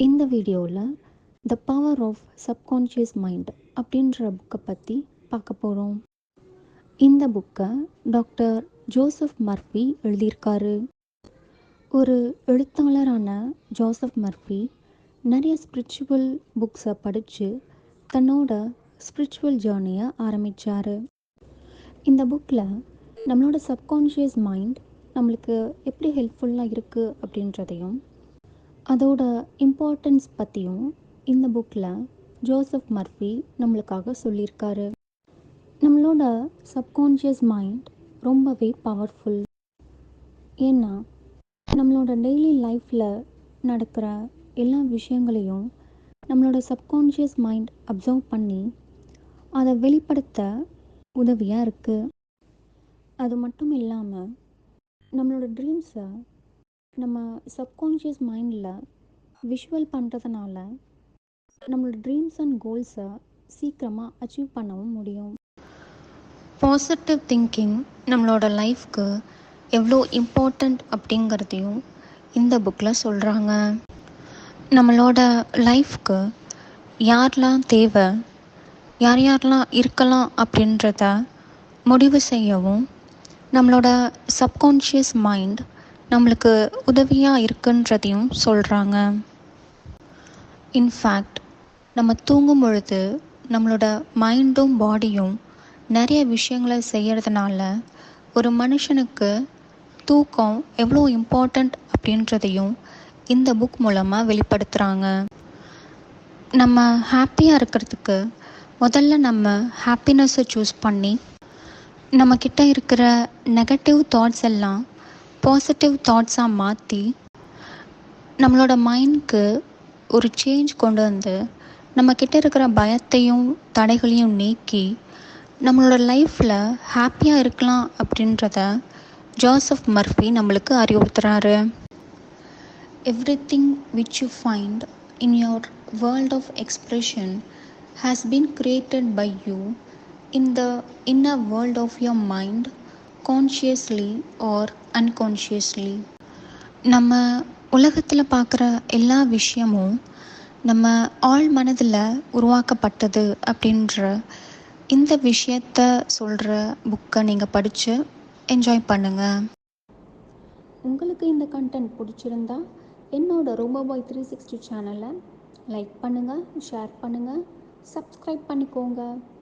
இந்த வீடியோவில் the power of subconscious mind அப்படின்ற புக்கை பற்றி பார்க்க போகிறோம் இந்த புக்கை டாக்டர் ஜோசப் மர்ஃபி எழுதியிருக்காரு. ஒரு எழுத்தாளரான ஜோசப் மர்ஃபி நிறைய ஸ்பிரிச்சுவல் புக்ஸை படித்து தன்னோட ஸ்பிரிச்சுவல் ஜேர்னியை ஆரம்பித்தார் இந்த புக்கில் நம்மளோட சப்கான்ஷியஸ் மைண்ட் நம்மளுக்கு எப்படி ஹெல்ப்ஃபுல்லாக இருக்குது அப்படின்றதையும் அதோட இம்பார்ட்டன்ஸ் பற்றியும் இந்த புக்கில் ஜோசப் மர்ஃபி நம்மளுக்காக சொல்லியிருக்காரு. நம்மளோட சப்கான்ஷியஸ் மைண்ட் ரொம்பவே பவர்ஃபுல் ஏன்னா நம்மளோட டெய்லி லைஃப்பில் நடக்கிற எல்லா விஷயங்களையும் நம்மளோட சப்கான்ஷியஸ் மைண்ட் அப்சர்வ் பண்ணி அதை வெளிப்படுத்த உதவியாக இருக்குது அது மட்டும் இல்லாமல் நம்மளோட ட்ரீம்ஸை நம்ம சப்கான்ஷியஸ் மைண்டில் விஷுவல் பண்ணுறதுனால நம்மளோட ட்ரீம்ஸ் அண்ட் கோல்ஸை சீக்கிரமாக அச்சீவ் பண்ணவும் முடியும். பாசிட்டிவ் திங்கிங் நம்மளோட லைஃப்க்கு எவ்வளோ இம்பார்ட்டண்ட் அப்படிங்கிறதையும் இந்த புக்கில் சொல்கிறாங்க நம்மளோட லைஃப்க்கு யாரெலாம் தேவை யார் யாரெலாம் இருக்கலாம் அப்படின்றத முடிவு செய்யவும் நம்மளோட சப்கான்ஷியஸ் மைண்ட் நம்மளுக்கு உதவியாக இருக்குன்றதையும் சொல்கிறாங்க இன்ஃபேக்ட் நம்ம தூங்கும் பொழுது நம்மளோட மைண்டும் பாடியும் நிறைய விஷயங்களை செய்கிறதுனால ஒரு மனுஷனுக்கு தூக்கம் எவ்வளோ இம்பார்ட்டண்ட் அப்படின்றதையும் இந்த புக் மூலமாக வெளிப்படுத்துகிறாங்க நம்ம ஹாப்பியாக இருக்கிறதுக்கு முதல்ல நம்ம ஹாப்பினஸ்ஸை சூஸ் பண்ணி நம்மக்கிட்ட இருக்கிற நெகட்டிவ் தாட்ஸ் எல்லாம் பாசிட்டிவ் தாட்ஸாக மாற்றி நம்மளோட மைண்ட்க்கு ஒரு சேஞ்ச் கொண்டு வந்து நம்மக்கிட்ட இருக்கிற பயத்தையும் தடைகளையும் நீக்கி நம்மளோட லைஃப்பில் ஹாப்பியாக இருக்கலாம் அப்படின்றத ஜோசப் மர்ஃபி நம்மளுக்கு அறிவுறுத்துறாரு. Everything which you find in your world of expression has been created by you in the inner world of your mind consciously or unconsciously நம்ம உலகத்தில் பார்க்குற எல்லா விஷயமும் நம்ம ஆழ் மனதில் உருவாக்கப்பட்டது அப்படின்ற இந்த விஷயத்த சொல்கிற புக்கை நீங்கள் படித்து என்ஜாய் பண்ணுங்கள் உங்களுக்கு இந்த கண்டென்ட் பிடிச்சிருந்தா என்னோட ரோபோபாய் த்ரீ சிக்ஸ்டி சேனலை லைக் பண்ணுங்கள் ஷேர் பண்ணுங்கள் சப்ஸ்கிரைப் பண்ணிக்கோங்க.